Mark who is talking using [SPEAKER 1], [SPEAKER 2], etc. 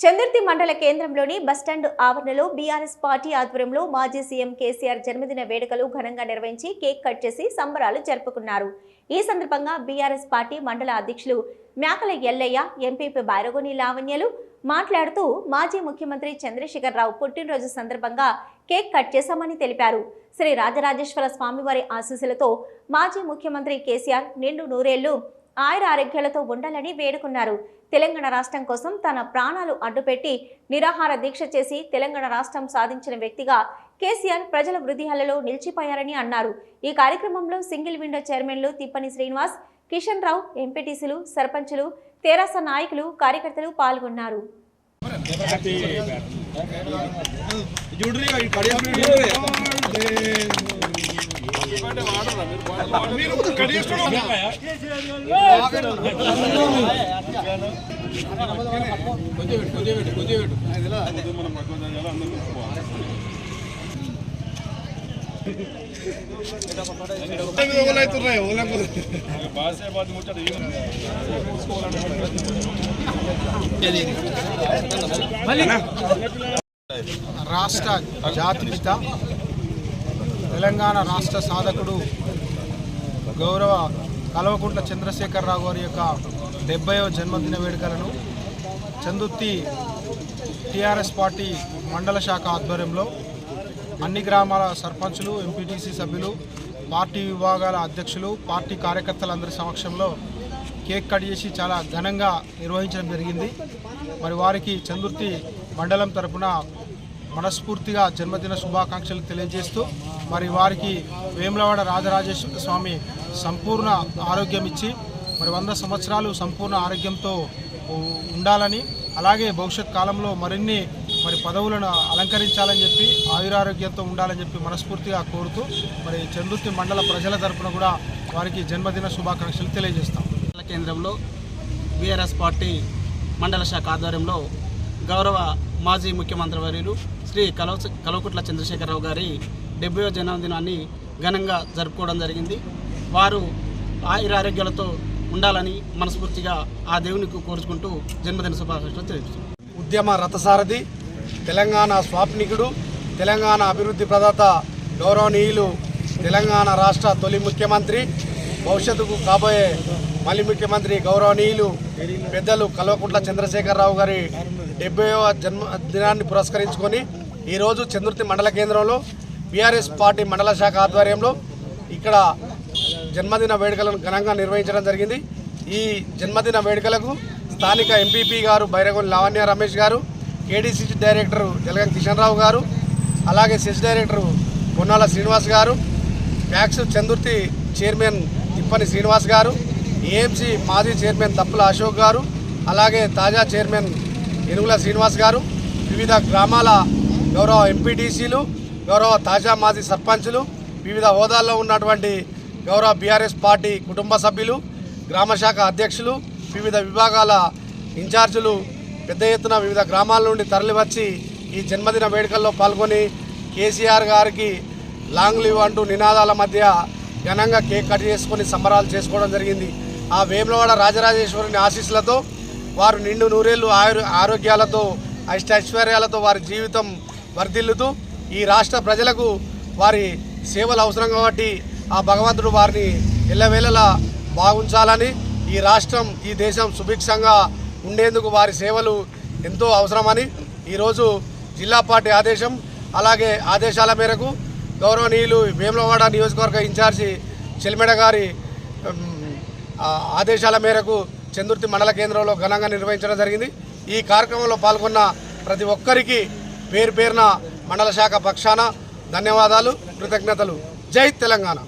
[SPEAKER 1] చందుర్తి మండల కేంద్రంలోని బస్టాండ్ ఆవరణలో బీఆర్ఎస్ పార్టీ ఆధ్వర్యంలో మాజీ సీఎం కేసీఆర్ జన్మదిన వేడుకలు ఘనంగా నిర్వహించి కేక్ కట్ చేసి సంబరాలు జరుపుకున్నారు. ఈ సందర్భంగా బీఆర్ఎస్ పార్టీ మండల అధ్యక్షులు మేకల ఎల్లయ్య ఎంపీపీ బైరగోని లావణ్యలు మాట్లాడుతూ మాజీ ముఖ్యమంత్రి చంద్రశేఖర్ రావు పుట్టినరోజు సందర్భంగా కేక్ కట్ చేశామని తెలిపారు. శ్రీ రాజరాజేశ్వర స్వామివారి ఆశీస్సులతో మాజీ ముఖ్యమంత్రి కేసీఆర్ నిండు నూరేళ్ళు ఆయుర ఆరోగ్యాలతో ఉండాలని వేడుకున్నారు. తెలంగాణ రాష్ట్రం కోసం తన ప్రాణాలు అడ్డుపెట్టి నిరాహార దీక్ష చేసి తెలంగాణ రాష్ట్రం సాధించిన వ్యక్తిగా కేసీఆర్ ప్రజల హృదయాలలో నిలిచిపోయారని అన్నారు. ఈ కార్యక్రమంలో సింగిల్ విండో చైర్మన్లు తిప్పని శ్రీనివాస్ కిషన్ రావు ఎంపీటీసీలు సర్పంచులు తెరాస నాయకులు కార్యకర్తలు పాల్గొన్నారు.
[SPEAKER 2] బాసేపాతి ముచ్చట ఏం
[SPEAKER 3] రాష్ట్ర జాతిపిత తెలంగాణ రాష్ట్ర సాధకుడు గౌరవ కల్వకుంట్ల చంద్రశేఖరరావు గారి యొక్క డెబ్బైవ జన్మదిన వేడుకలను చందుత్తి టిఆర్ఎస్ పార్టీ మండల శాఖ ఆధ్వర్యంలో అన్ని గ్రామాల సర్పంచులు ఎంపీటీసీ సభ్యులు పార్టీ విభాగాల అధ్యక్షులు పార్టీ కార్యకర్తలందరి సమక్షంలో కేక్ కట్ చేసి చాలా ఘనంగా నిర్వహించడం జరిగింది. మరి వారికి చందుర్తి మండలం తరపున మనస్ఫూర్తిగా జన్మదిన శుభాకాంక్షలు తెలియజేస్తూ మరి వారికి వేములవాడ రాజరాజేశ్వర స్వామి సంపూర్ణ ఆరోగ్యం ఇచ్చి మరి వంద సంవత్సరాలు సంపూర్ణ ఆరోగ్యంతో ఉండాలని అలాగే భవిష్యత్ కాలంలో మరిన్ని మరి పదవులను అలంకరించాలని చెప్పి ఆయురారోగ్యంతో ఉండాలని చెప్పి మనస్ఫూర్తిగా కోరుతూ మరి చందుర్తి మండల ప్రజల తరపున కూడా వారికి జన్మదిన శుభాకాంక్షలు తెలియజేస్తాం.
[SPEAKER 4] కేంద్రంలో బీఆర్ఎస్ పార్టీ మండల శాఖ ఆధ్వర్యంలో గౌరవ మాజీ ముఖ్యమంత్రి వర్యులు శ్రీ కలవ కలవకుట్ల చంద్రశేఖరరావు గారి డెబ్బైవ జన్మదినాన్ని ఘనంగా జరుపుకోవడం జరిగింది. వారు ఆయురారోగ్యాలతో ఉండాలని మనస్ఫూర్తిగా ఆ దేవునికి కోరుచుకుంటూ జన్మదిన శుభాకాంక్షలు తెలియజేస్తున్నారు
[SPEAKER 3] ఉద్యమ రథసారథి తెలంగాణ స్వాప్నికుడు తెలంగాణ అభివృద్ధి ప్రదాత గౌరవనీయులు తెలంగాణ రాష్ట్ర తొలి ముఖ్యమంత్రి భవిష్యత్తుకు కాబోయే మళ్ళీ ముఖ్యమంత్రి గౌరవనీయులు పెద్దలు కల్వకుంట్ల చంద్రశేఖరరావు గారి డెబ్బైవ జన్మదినాన్ని పురస్కరించుకొని ఈరోజు చంద్రుతి మండల కేంద్రంలో బీఆర్ఎస్ పార్టీ మండల శాఖ ఆధ్వర్యంలో ఇక్కడ జన్మదిన వేడుకలను ఘనంగా నిర్వహించడం జరిగింది. ఈ జన్మదిన వేడుకలకు స్థానిక ఎంపీపీ గారు బైరగొని లావణ్య రమేష్ గారు కేడీసీసీ డైరెక్టర్ జలగం కిషన్ రావు గారు అలాగే cess director Ponnala Srinivas garu PACS Chandurthi chairman Tippani Srinivas garu AMC మాజీ చైర్మన్ తప్పుల అశోక్ గారు అలాగే తాజా చైర్మన్ ఎనుగుల శ్రీనివాస్ గారు వివిధ గ్రామాల గౌరవ ఎంపీటీసీలు గౌరవ తాజా మాజీ సర్పంచులు వివిధ హోదాల్లో ఉన్నటువంటి గౌరవ బీఆర్ఎస్ పార్టీ కుటుంబ సభ్యులు గ్రామశాఖ అధ్యక్షులు వివిధ విభాగాల ఇన్ఛార్జీలు పెద్ద ఎత్తున వివిధ గ్రామాల నుండి తరలివచ్చి ఈ జన్మదిన వేడుకల్లో పాల్గొని కేసీఆర్ గారికి లాంగ్ లీవ్ అంటూ నినాదాల మధ్య ఘనంగా కేక్ కట్ చేసుకొని సంబరాలు చేసుకోవడం జరిగింది. ఆ వేములవాడ రాజరాజేశ్వరుని ఆశీస్సులతో వారు నిండు నూరేళ్ళు ఆయు ఆరోగ్యాలతో అష్టైశ్వర్యాలతో వారి జీవితం వర్ధిల్లుతూ ఈ రాష్ట్ర ప్రజలకు వారి సేవలు అవసరం కాబట్టి ఆ భగవంతుడు వారిని ఎల్లవేళలా బాగుంచాలని ఈ రాష్ట్రం ఈ దేశం సుభిక్షంగా ఉండేందుకు వారి సేవలు ఎంతో అవసరమని ఈరోజు జిల్లా పార్టీ ఆదేశం అలాగే ఆదేశాల మేరకు గౌరవనీయులు వేములవాడ నియోజకవర్గ ఇన్ఛార్జి చెల్మెడ గారి ఆదేశాల మేరకు చందుర్తి మండల కేంద్రంలో ఘనంగా నిర్వహించడం జరిగింది. ఈ కార్యక్రమంలో పాల్గొన్న ప్రతి ఒక్కరికి పేరు పేరున మండల శాఖ పక్షాన ధన్యవాదాలు కృతజ్ఞతలు. జై తెలంగాణ.